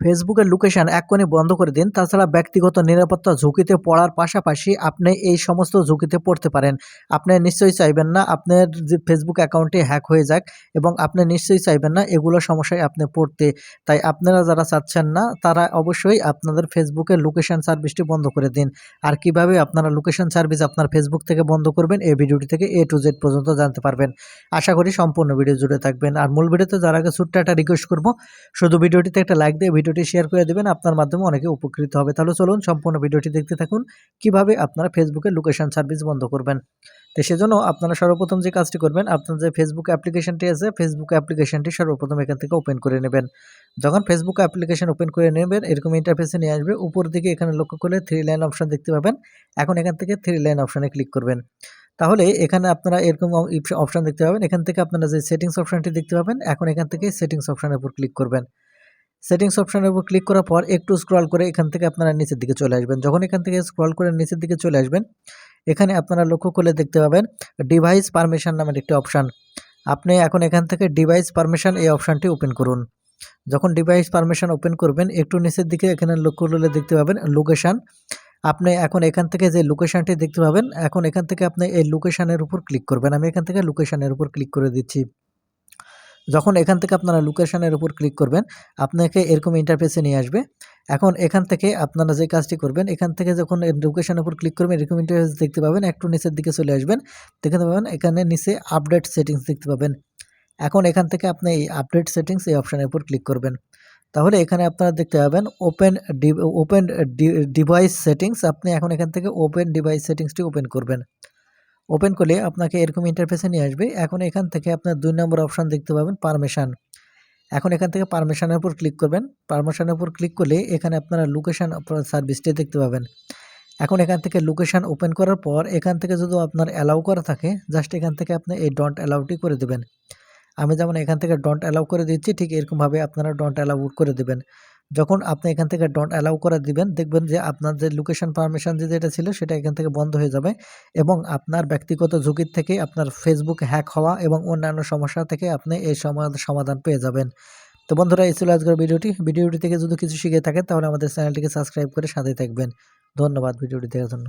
ফেসবুকের লোকেশন এক্ষুনি বন্ধ করে দিন। তাছাড়া ব্যক্তিগত নিরাপত্তা ঝুঁকিতে পড়ার পাশাপাশি আপনি এই সমস্ত ঝুঁকিতে পড়তে পারেন। আপনি নিশ্চয়ই চাইবেন না আপনার যে ফেসবুক অ্যাকাউন্টটি হ্যাক হয়ে যাক এবং আপনি নিশ্চয়ই চাইবেন না এগুলো সমস্যায় আপনি পড়তে। তাই আপনারা যারা চাচ্ছেন না, তারা অবশ্যই আপনাদের ফেসবুকের লোকেশন সার্ভিসটি বন্ধ করে দিন। আর কীভাবে আপনারা লোকেশন সার্ভিস আপনার ফেসবুক থেকে বন্ধ করবেন, এই ভিডিওটি থেকে এ টু জেড পর্যন্ত জানতে পারবেন। আশা করি সম্পূর্ণ ভিডিও জুড়ে থাকবেন। আর মূল ভিডিওতে যার আগে ছোট্ট একটা রিকোয়েস্ট করব, শুধু ভিডিওটিতে একটা লাইক দিয়ে ভিডিওটি শেয়ার করে দেবেন, আপনার মাধ্যমে অনেকে উপকৃত হবে। তাহলে চলুন সম্পূর্ণ ভিডিওটি দেখতে থাকুন, কীভাবে আপনারা ফেসবুকে লোকেশন সার্ভিস বন্ধ করবেন। তো সেজন্য আপনারা সর্বপ্রথম যে কাজটি করবেন, আপনার যে ফেসবুক অ্যাপ্লিকেশনটি আছে ফেসবুক অ্যাপ্লিকেশনটি সর্বপ্রথম এখান থেকে ওপেন করে নেবেন। যখন ফেসবুক অ্যাপ্লিকেশন ওপেন করে নেবেন, এরকম ইন্টারফেসে নিয়ে আসবে, উপর দিকে এখানে লক্ষ্য করলে থ্রি লাইন অপশন দেখতে পাবেন। এখন এখান থেকে থ্রি লাইন অপশানে ক্লিক করবেন। তাহলে এখানে আপনারা এরকম অপশান দেখতে পাবেন। এখান থেকে আপনারা যে সেটিংস অপশানটি দেখতে পাবেন, এখন এখান থেকে সেটিংস অপশানের উপর ক্লিক করবেন। সেটিংস অপশানের উপর ক্লিক করার পর একটু স্ক্রল করে এখান থেকে আপনারা নিচের দিকে চলে আসবেন। যখন এখান থেকে স্ক্রল করে নিচের দিকে চলে আসবেন, এখানে আপনারা লক্ষ্য করলে দেখতে পাবেন ডিভাইস পারমিশন নামের একটি অপশান। আপনি এখন এখান থেকে ডিভাইস পারমিশন এই অপশানটি ওপেন করুন। যখন ডিভাইস পারমিশন ওপেন করবেন, একটু নিচের দিকে এখানে লক্ষ্য করলে দেখতে পাবেন লোকেশান আপনি এখন এখান থেকে যে লোকেশানটি দেখতে পাবেন, এখন এখান থেকে আপনি এই লোকেশানের উপর ক্লিক করবেন। আমি এখান থেকে লোকেশানের উপর ক্লিক করে দিচ্ছি। যখন এখান থেকে আপনারা লোকেশানের উপর ক্লিক করবেন, আপনাকে এরকম ইন্টারফেসে নিয়ে আসবে। এখন এখান থেকে আপনারা যে কাজটি করবেন, এখান থেকে যখন লোকেশানের উপর ক্লিক করবেন, এরকম ইন্টারফেস দেখতে পাবেন। একটু নিচের দিকে চলে আসবেন, দেখতে পাবেন এখানে নিচে আপডেট সেটিংস দেখতে পাবেন। এখন এখান থেকে আপনি এই আপডেট সেটিংস এই অপশানের উপর ক্লিক করবেন। তাহলে এখানে আপনারা দেখতে পাবেন ওপেন ওপেন ডিভাইস সেটিংস আপনি এখন এখান থেকে ওপেন ডিভাইস সেটিংসটি ওপেন করবেন। ওপেন করলে আপনাকে এরকম ইন্টারফেসে নিয়ে আসবে। এখন এখান থেকে আপনার দুই নম্বর অপশান দেখতে পাবেন পারমিশান এখন এখান থেকে পারমিশানের উপর ক্লিক করবেন। পারমিশানের উপর ক্লিক করলে এখানে আপনারা লোকেশান সার্ভিসটি দেখতে পাবেন। এখন এখান থেকে লোকেশান ওপেন করার পর এখান থেকে যদি আপনার অ্যালাউ করা থাকে জাস্ট এখান থেকে আপনি এই ডন্ট অ্যালাউটি করে দেবেন। আমি যেমন এখান থেকে ডন্ট অ্যালাউ করে দিচ্ছি, ঠিক এরকমভাবে আপনারা ডন্ট অ্যালাউ করে দেবেন। যখন আপনি এখান থেকে ডন্ট অ্যালাউ করে দিবেন, দেখবেন যে আপনার যে লোকেশন পারমিশন যে যেটা ছিল, সেটা এখান থেকে বন্ধ হয়ে যাবে এবং আপনার ব্যক্তিগত ঝুঁকির থেকে আপনার ফেসবুক হ্যাক হওয়া এবং অন্যান্য সমস্যা থেকে আপনি এই সমাধান পেয়ে যাবেন। তো বন্ধুরা, এই ছিল আজকের ভিডিওটি। ভিডিওটি থেকে যদি কিছু শিখে থাকেন, তাহলে আমাদের চ্যানেলটিকে সাবস্ক্রাইব করে সাথে থাকবেন। ধন্যবাদ ভিডিওটি দেখার জন্য।